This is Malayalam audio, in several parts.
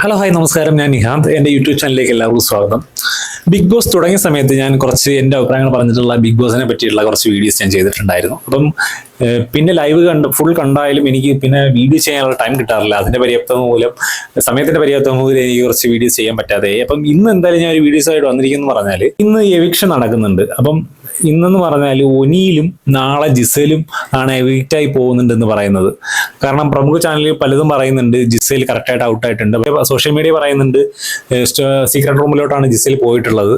ഹലോ ഹായ് നമസ്കാരം. ഞാൻ നിഹാന്ത്. എന്റെ യൂട്യൂബ് ചാനലിലേക്ക് എല്ലാവർക്കും സ്വാഗതം. ബിഗ് ബോസ് തുടങ്ങിയ സമയത്ത് ഞാൻ കുറച്ച് എന്റെ അഭിപ്രായങ്ങൾ പറഞ്ഞിട്ടുള്ള ബിഗ് ബോസിനെ പറ്റിയുള്ള കുറച്ച് വീഡിയോസ് ഞാൻ ചെയ്തിട്ടുണ്ടായിരുന്നു. അപ്പം പിന്നെ ലൈവ് കണ്ട് ഫുൾ കണ്ടായാലും എനിക്ക് പിന്നെ വീഡിയോ ചെയ്യാനുള്ള ടൈം കിട്ടാറില്ല. അതിന്റെ പര്യാപ്തം മൂലം സമയത്തിന്റെ പര്യാപ്തം മൂലം എനിക്ക് കുറച്ച് വീഡിയോസ് ചെയ്യാൻ പറ്റാതെ. അപ്പം ഇന്ന് എന്തായാലും ഞാൻ ഒരു വീഡിയോസായിട്ട് വന്നിരിക്കുന്നു പറഞ്ഞാൽ ഇന്ന് എവിക്ഷൻ നടക്കുന്നുണ്ട്. അപ്പം ഇന്നെന്ന് പറഞ്ഞാൽ ഒനിയിലും നാളെ ജിസേലും ആണ് എവിക്റ്റായി പോകുന്നുണ്ടെന്ന് പറയുന്നത്. കാരണം പ്രമുഖ ചാനലിൽ പലതും പറയുന്നുണ്ട് ജിസേൽ കറക്റ്റായിട്ട് ഔട്ടായിട്ടുണ്ട്. സോഷ്യൽ മീഡിയ പറയുന്നുണ്ട് സീക്രട്ട് റൂമിലോട്ടാണ് ജിസേൽ പോയിട്ടുള്ളത്.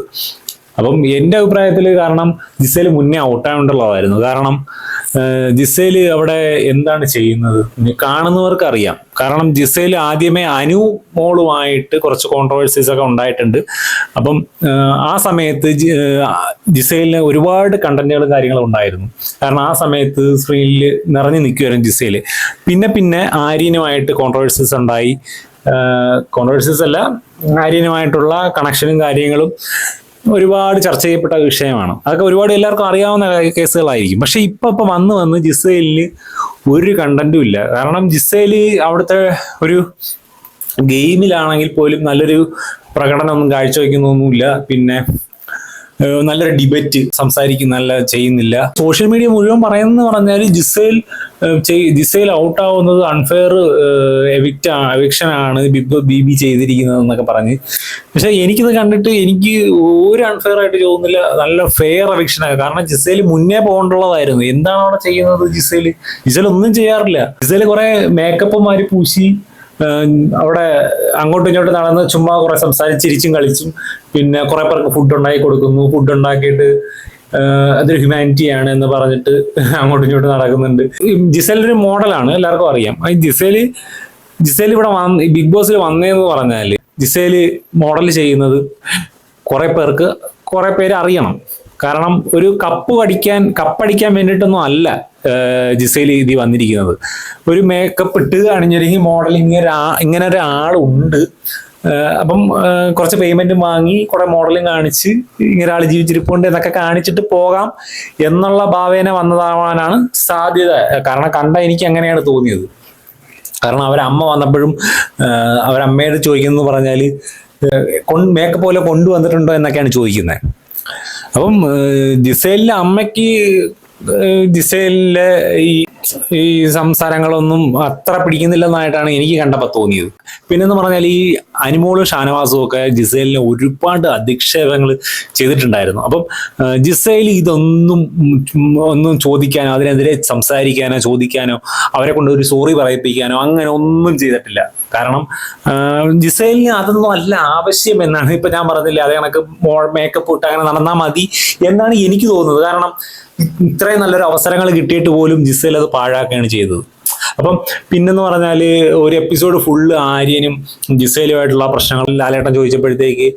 അപ്പം എന്റെ അഭിപ്രായത്തിൽ കാരണം ജിസേൽ മുന്നേ ഔട്ടായിട്ടുള്ളതായിരുന്നു കാരണം ജിസേൽ അവിടെ എന്താണ് ചെയ്യുന്നത്? കാണുന്നവർക്ക് അറിയാം. കാരണം ജിസേൽ ആദ്യമേ അനു മോളുമായിട്ട് കുറച്ച് കോൺട്രവേഴ്സീസ് ഒക്കെ ഉണ്ടായിട്ടുണ്ട്. അപ്പം ആ സമയത്ത് ജിസേലിന് ഒരുപാട് കണ്ടന്റുകളും കാര്യങ്ങളും ഉണ്ടായിരുന്നു. കാരണം ആ സമയത്ത് സ്ക്രീനിൽ നിറഞ്ഞു നിൽക്കുമായിരുന്നു ജിസേൽ പിന്നെ പിന്നെ ആര്യനുമായിട്ട് കോൺട്രവേഴ്സീസ് ഉണ്ടായി. കോൺട്രവേഴ്സീസ് അല്ല ആര്യനുമായിട്ടുള്ള കണക്ഷനും കാര്യങ്ങളും ഒരുപാട് ചർച്ച ചെയ്യപ്പെട്ട വിഷയമാണ്. അതൊക്കെ ഒരുപാട് എല്ലാവർക്കും അറിയാവുന്ന കേസുകളായിരിക്കും. പക്ഷെ ഇപ്പൊ ഇപ്പൊ വന്ന് വന്ന് ജിസേലിന് ഒരു കണ്ടന്റും ഇല്ല. കാരണം ജിസേൽ അവിടുത്തെ ഒരു ഗെയിമിലാണെങ്കിൽ പോലും നല്ലൊരു പ്രകടനമൊന്നും കാഴ്ചവെക്കുന്നൊന്നുമില്ല. പിന്നെ നല്ലൊരു ഡിബേറ്റ് സംസാരിക്കും നല്ല ചെയ്യുന്നില്ല. സോഷ്യൽ മീഡിയ മുഴുവൻ പറയുന്നത് പറഞ്ഞാൽ ജിസൈൽ ജിസൈൽ ഔട്ട് ആവുന്നത് അൺഫെയർ എവിക്റ്റ് എവിക്ഷൻ ആണ് ബി ബി ചെയ്തിരിക്കുന്നത് എന്നൊക്കെ പറഞ്ഞ്. പക്ഷെ എനിക്കിത് കണ്ടിട്ട് എനിക്ക് ഒരു അൺഫെയർ ആയിട്ട് തോന്നുന്നില്ല നല്ല ഫെയർ എവിക്ഷനാണ് കാരണം ജിസൈൽ മുന്നേ പോകേണ്ടുള്ളതായിരുന്നു. എന്താണ് അവിടെ ചെയ്യുന്നത് ജിസൈൽ? ജിസൈൽ ഒന്നും ചെയ്യാറില്ല. ജിസൈൽ കുറെ മേക്കപ്പ് മാറി പൂശി അവിടെ അങ്ങോട്ടും ഇങ്ങോട്ടും നടന്ന് ചുമ്മാ കുറെ സംസാരിച്ചിരിച്ചും കളിച്ചും. പിന്നെ കുറെ പേർക്ക് ഫുഡ് ഉണ്ടാക്കി കൊടുക്കുന്നു. ഫുഡ് ഉണ്ടാക്കിയിട്ട് അതൊരു ഹ്യൂമാനിറ്റി ആണ് എന്ന് പറഞ്ഞിട്ട് അങ്ങോട്ടും ഇങ്ങോട്ടും നടക്കുന്നുണ്ട്. ജിസേൽ ഒരു മോഡലാണ് എല്ലാവർക്കും അറിയാം. ജിസേൽ ജിസേൽ ഇവിടെ വന്ന് ബിഗ് ബോസിൽ വന്നതെന്ന് പറഞ്ഞാൽ ജിസേൽ മോഡൽ ചെയ്യുന്നത് കുറെ പേർക്ക് കുറെ പേര് അറിയണം. കാരണം ഒരു കപ്പ് കടിക്കാൻ കപ്പടിക്കാൻ വേണ്ടിയിട്ടൊന്നും അല്ല. ജിസേൽ എഴുതി വന്നിരിക്കുന്നത്. ഒരു മേക്കപ്പ് ഇട്ട് അണിഞ്ഞൊരുങ്ങി മോഡൽ ഇങ്ങനെ ഇങ്ങനെ ഒരാളുണ്ട്. അപ്പം കുറച്ച് പേയ്മെന്റും വാങ്ങി കുറെ മോഡലും കാണിച്ച് ഇങ്ങനെ ആൾ ജീവിച്ചിരിപ്പുണ്ട് എന്നൊക്കെ കാണിച്ചിട്ട് പോകാം എന്നുള്ള ഭാവേന വന്നതാവാനാണ് സാധ്യത. കാരണം കണ്ട എനിക്ക് അങ്ങനെയാണ് തോന്നിയത്. കാരണം അവരമ്മ വന്നപ്പോഴും അവരമ്മയോട് ചോദിക്കുന്നത് പറഞ്ഞാൽ മേക്കപ്പ് പോലെ കൊണ്ടുവന്നിട്ടുണ്ടോ എന്നൊക്കെയാണ് ചോദിക്കുന്നത്. അപ്പം ആഹ് അമ്മയ്ക്ക് ജിസേലിന്റെ ഈ ഈ സംസാരങ്ങളൊന്നും അത്ര പിടിക്കുന്നില്ലെന്നായിട്ടാണ് എനിക്ക് കണ്ടപ്പോൾ തോന്നിയത്. പിന്നെന്ന് പറഞ്ഞാൽ ഈ അനുമോൾ ഷാനവാസും ഒക്കെ ജിസൈലിന് ഒരുപാട് അധിക്ഷേപങ്ങൾ ചെയ്തിട്ടുണ്ടായിരുന്നു. അപ്പം ജിസൈൽ ഇതൊന്നും ഒന്നും ചോദിക്കാനോ അതിനെതിരെ സംസാരിക്കാനോ ചോദിക്കാനോ അവരെ കൊണ്ട് ഒരു സോറി പറയിപ്പിക്കാനോ അങ്ങനെ ഒന്നും ചെയ്തിട്ടില്ല. കാരണം ജിസൈലിന് അതൊന്നും അല്ല ആവശ്യം എന്നാണ് ഇപ്പൊ ഞാൻ പറഞ്ഞില്ല അതേ കണക്ക് മേക്കപ്പ് ഇട്ട് അങ്ങനെ നടന്നാൽ മതി എന്നാണ് എനിക്ക് തോന്നുന്നത്. കാരണം ഇത്രയും നല്ലൊരു അവസരങ്ങൾ കിട്ടിയിട്ട് പോലും ജിസൈൽ അത് പാഴാക്കുകയാണ് ചെയ്തത്. അപ്പം പിന്നെന്ന് പറഞ്ഞാൽ ഒരു എപ്പിസോഡ് ഫുള്ള് ആര്യനും ജിസേലുമായിട്ടുള്ള പ്രശ്നങ്ങൾ ലാലേട്ടൻ ചോദിച്ചപ്പോഴത്തേക്ക്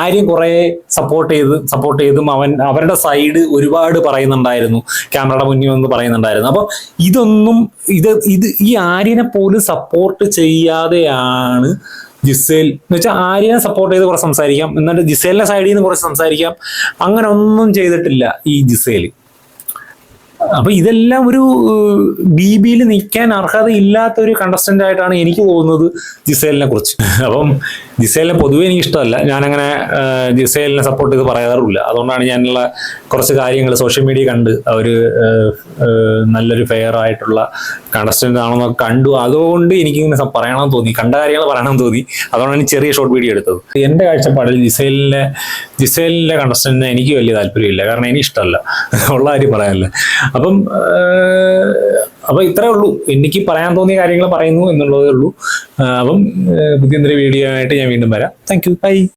ആര്യൻ കുറെ സപ്പോർട്ട് ചെയ്ത് സപ്പോർട്ട് ചെയ്തും അവൻ അവരുടെ സൈഡ് ഒരുപാട് പറയുന്നുണ്ടായിരുന്നു. ക്യാമറയുടെ മുന്നിൽ വന്ന് പറയുന്നുണ്ടായിരുന്നു. അപ്പൊ ഇതൊന്നും ഇത് ഇത് ഈ ആര്യനെ പോലും സപ്പോർട്ട് ചെയ്യാതെയാണ് ജിസേൽ എന്ന് വെച്ചാൽ ആര്യനെ സപ്പോർട്ട് ചെയ്ത് കുറച്ച് സംസാരിക്കാം. എന്നിട്ട് ജിസേലിന്റെ സൈഡിൽ നിന്ന് കുറച്ച് സംസാരിക്കാം. അങ്ങനെ ഒന്നും ചെയ്തിട്ടില്ല ഈ ജിസേൽ അപ്പൊ ഇതെല്ലാം ഒരു ബി ബിയിൽ നിൽക്കാൻ അർഹത ഇല്ലാത്ത ഒരു കണ്ടസ്റ്റന്റ് ആയിട്ടാണ് എനിക്ക് തോന്നുന്നത് ജിസേലിനെ കുറിച്ച്. അപ്പം ജിസേലിനെ പൊതുവേ എനിക്ക് ഇഷ്ടമല്ല ഞാനങ്ങനെ ജിസേലിനെ സപ്പോർട്ട് ചെയ്ത് പറയാറില്ല അതുകൊണ്ടാണ് ഞാനുള്ള കുറച്ച് കാര്യങ്ങൾ സോഷ്യൽ മീഡിയ കണ്ട് അവർ നല്ലൊരു ഫെയർ ആയിട്ടുള്ള കണ്ടസ്റ്റന്റ് ആണെന്നൊക്കെ കണ്ടു. അതുകൊണ്ട് എനിക്കിങ്ങനെ പറയണമെന്ന് തോന്നി. കണ്ട കാര്യങ്ങൾ പറയണമെന്ന് തോന്നി. അതുകൊണ്ടാണ് ചെറിയ ഷോർട്ട് വീഡിയോ എടുത്തത്. എന്റെ കാഴ്ചപ്പാടിൽ ജിസേലിനെ ജിസേലിന്റെ കണ്ടസ്റ്റന്റിനെ എനിക്ക് വലിയ താല്പര്യമില്ല. കാരണം എനിക്ക് ഇഷ്ടമല്ല ഉള്ള കാര്യം പറയാനല്ല. അപ്പം അപ്പോൾ ഇത്രേ ഉള്ളൂ. എനിക്ക് പറയാൻ തോന്നിയ കാര്യങ്ങൾ പറയുന്നു എന്നുള്ളതേ ഉള്ളൂ. അപ്പം പുതിയ വീഡിയോ ആയിട്ട് ഞാൻ വീണ്ടും വരാം. Thank you by